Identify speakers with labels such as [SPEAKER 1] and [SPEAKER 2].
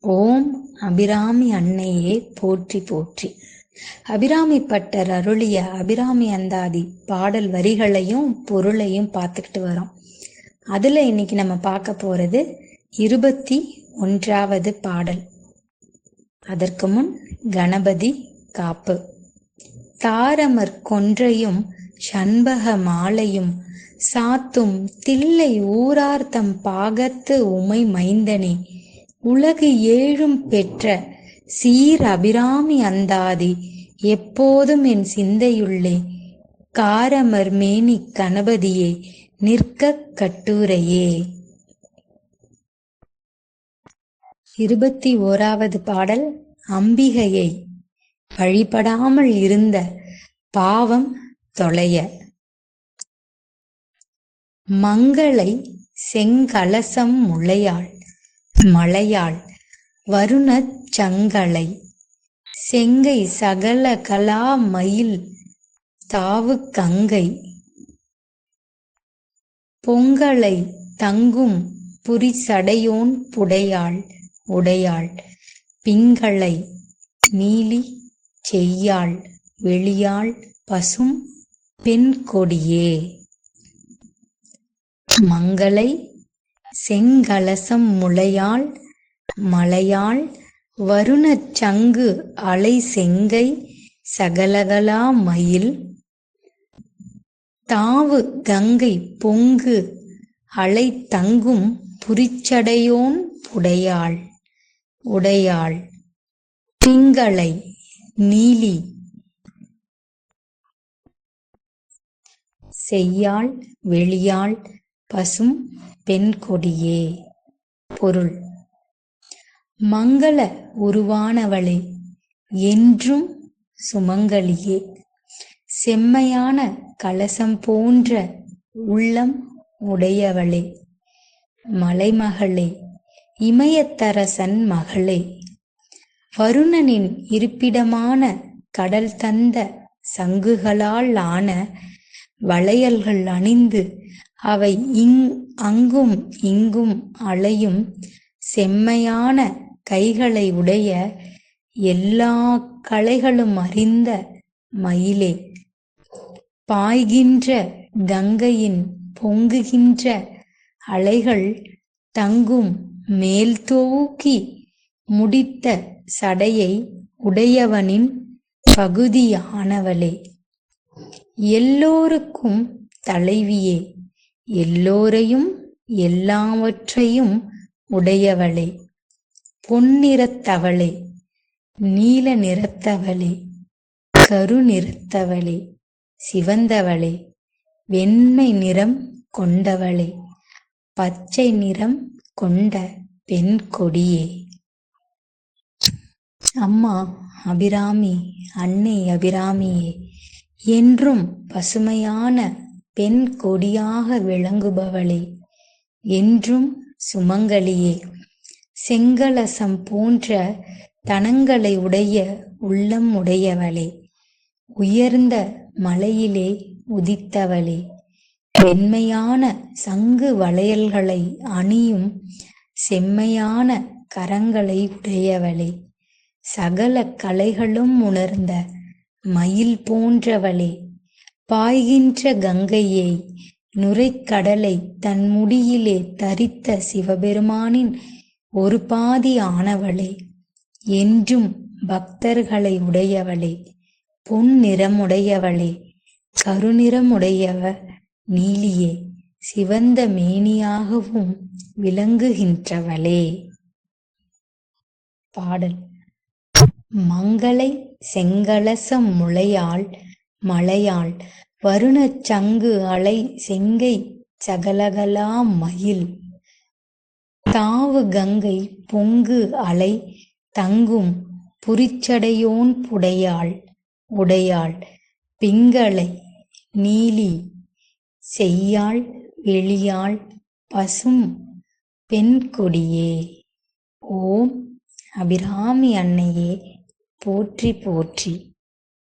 [SPEAKER 1] ஓம் அபிராமி அன்னையே போற்றி போற்றி. அபிராமி பட்டர் அருளிய அபிராமி அந்தாதி பாடல் வரிகளையும் பொருளையும் பார்த்துக்கிட்டு வரோம். அதுல இன்னைக்கு நம்ம பார்க்க போறது இருபத்தி ஒன்றாவது பாடல். அதற்கு முன் கணபதி காப்பு. தாரமர் கொன்றையும் சண்பக மாலையும் சாத்தும் தில்லை ஊரார்த்தம் பாகத்து உமை மைந்தனே. உலகு ஏழும் பெற்ற சீர் அபிராமி அந்தாதி எப்போதும் என் சிந்தையுள்ளே. காரமர் மேனி கணபதியே நிற்க கட்டுரையே. இருபத்தி ஓராவது பாடல் அம்பிகையை. வழிபடாமல் இருந்த பாவம் தொலைய. மங்களை செங்கலசம் முளையாள். மலையாள் வருணச் சங்களை செங்கை சகல கலா மயில் தாவு கங்கை பொங்கலை தங்கும் புரிசடையோன் புடையாள் உடையாள் பிங்களை நீலி செய்யாள் வெளியாள் பசும் பெண் கொடியே. மங்களை செங்கலசம் முளையாள் மலையாள் வருணச் சங்கு அலை செங்கை சகலகலா மயில் தாவு கங்கை பொங்கு அலை தங்கும் புரிச்சடையோன் உடையாள் உடையாள். பிங்களை நீலி செய்யாள் வெளியாள் பசும் பெண் கொடியே பொருள். மங்கள உருவானவளே என்றும் சுமங்கலியே. செம்மையான கலசம் போன்ற உள்ளம் உடையவளே மலைமகளே இமயத்தரசன் மகளே. வருணனின் இருப்பிடமான கடல் தந்த சங்குகளால் ஆன வளையல்கள் அணிந்து அவை இங் அங்கும் இங்கும் அலையும் செம்மையான கைகளை உடைய எல்லா கலைகளும் அறிந்த மயிலே. பாய்கின்ற கங்கையின் பொங்குகின்ற அலைகள் தங்கும் மேல் தூக்கி முடித்த சடையை உடையவனின் பகுதியானவளே. எல்லோருக்கும் தலைவியே. எல்லோரையும் எல்லாவற்றையும் உடையவளே. பொன்னிறத்தவளே நீல நிறத்தவளே கருநிறத்தவளே சிவந்தவளே வெண்மை நிறம் கொண்டவளே பச்சை நிறம் கொண்ட பெண் கொடியே அம்மா அபிராமி அன்னை அபிராமியே என்றும் பசுமையான பெண் கொடியாக விளங்குபவளே என்றும் சுமங்கலியே. செங்கலசம் போன்ற தனங்களை உடைய உள்ளம் உடையவளே உயர்ந்த மலையிலே உதித்தவளே. வெண்மையான சங்கு வளையல்களை அணியும் செம்மையான கரங்களை உடையவளே சகல கலைகளும் உணர்ந்த மயில் போன்றவளே. பாய்கின்ற கங்கையை நுரைக்கடலை தன் முடியிலே தரித்த சிவபெருமானின் ஒரு பாதி ஆனவளே என்றும் பக்தர்களை உடையவளே பொன் நிறமுடையவளே கருநிறமுடையவ நீலியே சிவந்த மேனியாகவும் விளங்குகின்றவளே. பாடல். மங்களை செங்கலசம் முளையாள் மலையாள் வருணச் சங்கு அலை செங்கை சகலகலா மயில். தாவு கங்கை பொங்கு அலை தங்கும் புரிச்சடையோன் புடையாள் உடையாள். பிங்களை நீலி செய்யாள் வெளியாள் பசும் பெண்கொடியே. ஓம் அபிராமி அன்னையே போற்றி போற்றி.